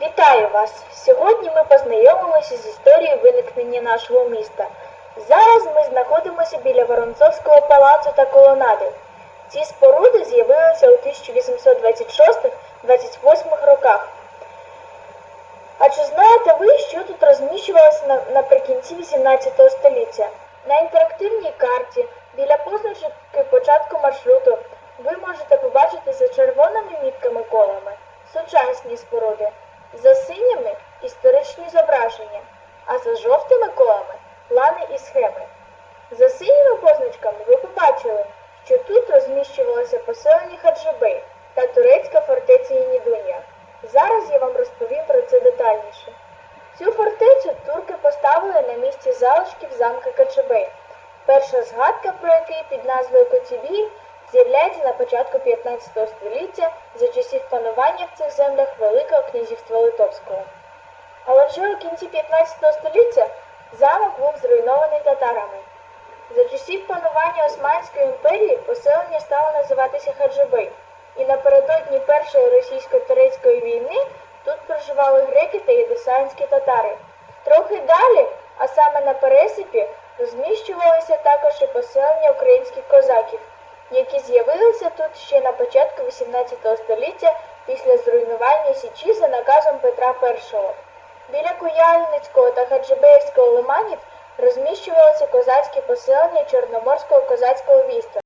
Вітаю вас! Сьогодні ми познайомимося з історією виникнення нашого міста. Зараз ми знаходимося біля Воронцовського палацу та колонади. Ці споруди з'явилися у 1826-28 роках. А чи знаєте ви, що тут розміщувалося наприкінці 18 століття? На інтерактивній карті біля позначки початку маршруту ви можете побачити за червоними мітками колами сучасні споруди, за синіми історичні зображення, а за жовтими колами плани і схеми. За синіми позначками ви побачили, що тут розміщувалося поселення Хаджибей та турецька фортеця Єнідунія. Зараз я вам розповім про це детальніше. Цю фортецю турки поставили на місці залишків замка Качебей. Перша згадка про який під назвою Коцюбій з'являється на початку 15 століття за часів панування в цих землях Великого князівства Литовського. Але вже у кінці 15 століття замок був зруйнований татарами. За часів панування Османської імперії поселення стало називатися Хаджибей, і напередодні Першої російсько-турецької війни тут проживали греки та єдесанські татари. Трохи далі, а саме на пересипі, розміщувалися також і поселення українських козаків, які з'явилися тут ще на початку 18 століття після зруйнування Січі за наказом Петра І. Біля Куяльницького та Хаджибеївського лиманів розміщувалися козацькі поселення Чорноморського козацького війська.